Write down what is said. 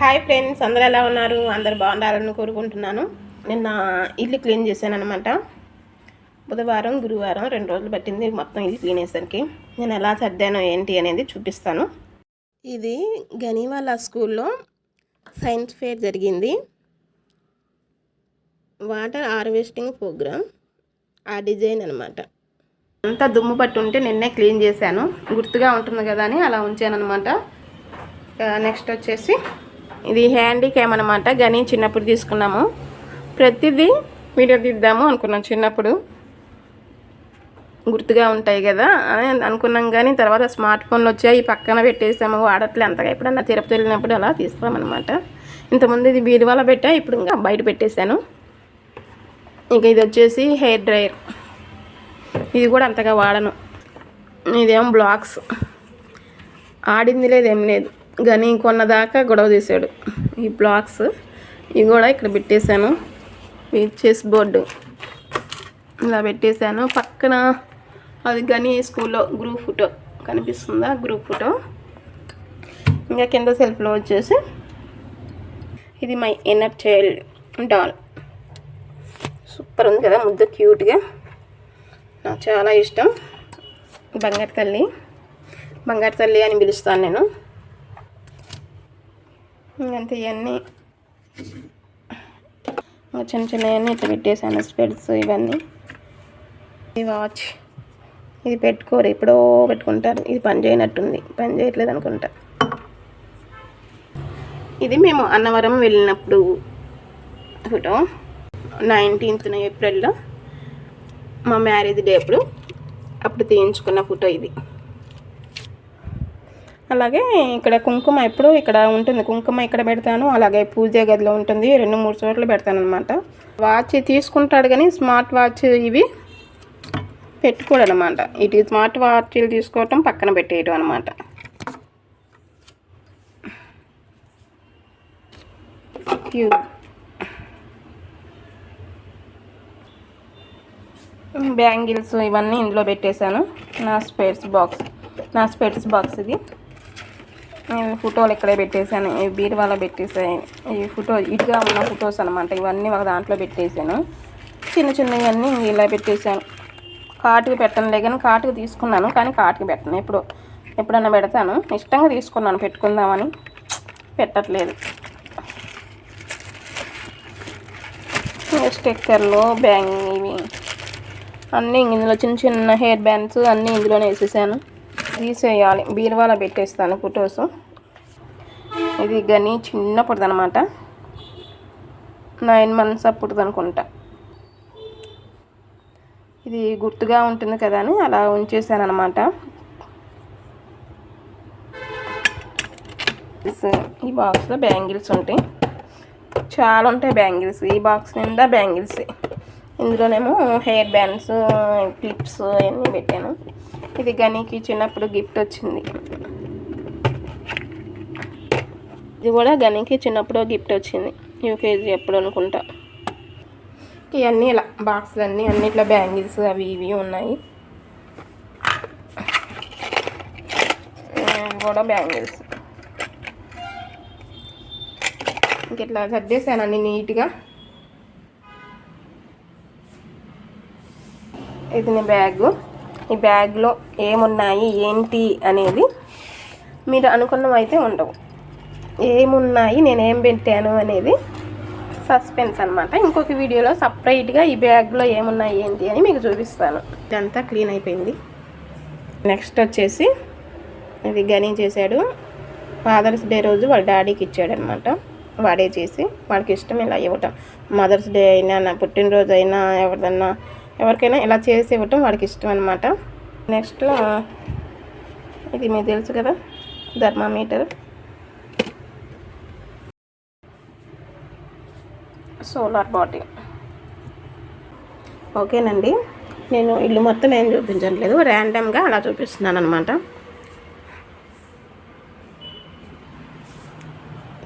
Hi friends అందరు ఎలా ఉన్నారు? అందరు బాగుండాలని కోరుకుంటున్నాను. నిన్న ఇల్లు క్లీన్ చేశాను అనమాట బుధవారం గురువారం రెండు రోజులు పట్టింది మొత్తం ఇల్లు క్లీన్ చేసరికి నేను ఎలా సర్దాను ఏంటి అనేది చూపిస్తాను. ఇది గనివాల స్కూల్లో సైన్స్ ఫేర్ జరిగింది. Water harvesting programme. ఆ డిజైన్ అనమాట అంతా దుమ్ము పట్టు ఉంటే నిన్నే క్లీన్ చేశాను. గుర్తుగా ఉంటుంది కదా అని అలా ఉంచాను అనమాట నెక్స్ట్ వచ్చేసి ఇది హ్యాండీ క్యామ్ అనమాట గని చిన్నప్పుడు తీసుకున్నాము. ప్రతిదీ వీడియో తీద్దాము అనుకున్నాం చిన్నప్పుడు. గుర్తుగా ఉంటాయి కదా? అని అనుకున్నాం కానీ తర్వాత స్మార్ట్ ఫోన్లు వచ్చాయి. పక్కన పెట్టేసాము. వాడట్లే అంతగా. ఎప్పుడన్నా తిరుపతి వెళ్ళినప్పుడు అలా తీస్తామన్నమాట. ఇంతకుముందు ఇది బీరువాల పెట్టా. ఇప్పుడు ఇంకా బయట పెట్టేశాను. ఇంకా ఇది వచ్చేసి హెయిర్ డ్రైయర్. ఇది కూడా అంతగా వాడను. ఇదేమో బ్లాక్స్. ఆడింది లేదు ఏం లేదు. గని కొన్నదాకా గొడవ చేశాడు. ఈ బ్లాక్స్ ఇవి కూడా ఇక్కడ పెట్టేశాను. ఈ చెస్ బోర్డు ఇలా పెట్టేశాను. పక్కన అది గని స్కూల్లో గ్రూప్ ఫోటో కనిపిస్తుందా? Group photo. ఇంకా కింద సెల్ఫ్లో వచ్చేసి ఇది my inner child doll. Super ఉంది కదా ముద్ద క్యూట్గా. నాకు చాలా ఇష్టం. బంగారు తల్లి. బంగారు తల్లి అని పిలుస్తాను నేను. ఇంకంతే ఇవన్నీ. ఇంకా చిన్న చిన్నవన్నీ ఇట్లా పెట్టేసాను స్పెడ్స్ ఇవన్నీ. ఇది వాచ్. ఇది పెట్టుకోరు ఎప్పుడో పెట్టుకుంటారు. ఇది పని చేయనట్టుంది. పని చేయట్లేదు అనుకుంటా. ఇది మేము అన్నవరం వెళ్ళినప్పుడు ఫోటో. నైన్టీన్త్న ఏప్రిల్లో మా మ్యారేజ్ డే అప్పుడు అప్పుడు తీయించుకున్న ఫోటో ఇది. అలాగే ఇక్కడ కుంకుమ ఎప్పుడు ఇక్కడ ఉంటుంది. కుంకుమ ఇక్కడ పెడతాను అలాగే పూజ గదిలో ఉంటుంది. రెండు మూడు చోట్ల పెడతాను అనమాట వాచ్ తీసుకుంటాడు కానీ స్మార్ట్ వాచ్ ఇవి పెట్టుకోడు అనమాట ఇటు స్మార్ట్ వాచ్లు తీసుకోవటం పక్కన పెట్టేయడం అనమాట బ్యాంగిల్స్ ఇవన్నీ ఇందులో పెట్టేశాను. నా స్పేర్స్ బాక్స్ నా స్పెట్స్ బాక్స్ ఇది. నేను ఫోటోలు ఇక్కడే పెట్టేశాను. ఈ బీరువాలో పెట్టేసాయి ఈ ఫోటో ఇటుగా ఉన్న ఫొటోస్ అనమాట ఇవన్నీ ఒక దాంట్లో పెట్టేశాను. చిన్న చిన్నవన్నీ ఇలా పెట్టేశాను. కాటుకు పెట్టనులే కానీ కాటుకు తీసుకున్నాను కానీ కాటుకు పెట్టను. ఎప్పుడు ఎప్పుడన్నా పెడతాను. ఇష్టంగా తీసుకున్నాను పెట్టుకుందామని. పెట్టట్లేదు. స్టిక్కర్లు బ్యాంగ్ ఇవి అన్నీ ఇందులో చిన్న చిన్న హెయిర్ బ్యాండ్స్ అన్నీ ఇందులోనే వేసేసాను. తీసేయాలి. బీరువాల పెట్టేస్తాను ఫొటోస్. ఇది గని చిన్న అనమాట నైన్ మంత్స్ అప్పుడు అనుకుంటా ఇది గుర్తుగా ఉంటుంది కదా అని అలా ఉంచేసాను అనమాట ఈ బాక్స్లో బ్యాంగిల్స్ ఉంటాయి. చాలా ఉంటాయి బ్యాంగిల్స్. ఈ బాక్స్ నిండా బ్యాంగిల్స్. ఇందులోనేమో హెయిర్ బ్యాండ్స్ క్లిప్స్ అవన్నీ పెట్టాను. ఇది గనికి చిన్నప్పుడు గిఫ్ట్ వచ్చింది. ఇది కూడా గనికి చిన్నప్పుడు గిఫ్ట్ వచ్చింది. యూకేజీ ఎప్పుడు అనుకుంటా. ఇవన్నీ ఇలా బాక్సులు అన్నీ అన్నిట్లో బ్యాంగిల్స్ అవి ఇవి ఉన్నాయి. కూడా బ్యాంగిల్స్. ఇంక ఇట్లా సర్దేశాను అన్ని నీట్గా. ఇది నీ బ్యాగు. ఈ బ్యాగ్లో ఏమున్నాయి ఏంటి అనేది మీరు అనుకున్నవి అయితే ఉండవు. ఏమున్నాయి నేను ఏం పెట్టాను అనేది సస్పెన్స్ అనమాట ఇంకొక వీడియోలో సపరేట్గా ఈ బ్యాగ్లో ఏమున్నాయి ఏంటి అని మీకు చూపిస్తాను. ఇదంతా క్లీన్ అయిపోయింది. నెక్స్ట్ వచ్చేసి ఇది గని చేశాడు. ఫాదర్స్ డే రోజు వాళ్ళ డాడీకి ఇచ్చాడనమాట వాడే చేసి వాడికి ఇష్టం ఇలా ఇవ్వటం. మదర్స్ డే అయినా నా పుట్టినరోజు అయినా ఎవరిదన్నా ఎవరికైనా ఇలా చేసి ఇవ్వటం వాడికి ఇష్టం అనమాట నెక్స్ట్ ఇది మీకు తెలుసు కదా థర్మామీటర్. సోలార్ బాటిల్ ఓకేనండి నేను ఇల్లు మొత్తం ఏం చూపించట్లేదు ర్యాండమ్గా అలా చూపిస్తున్నాను అనమాట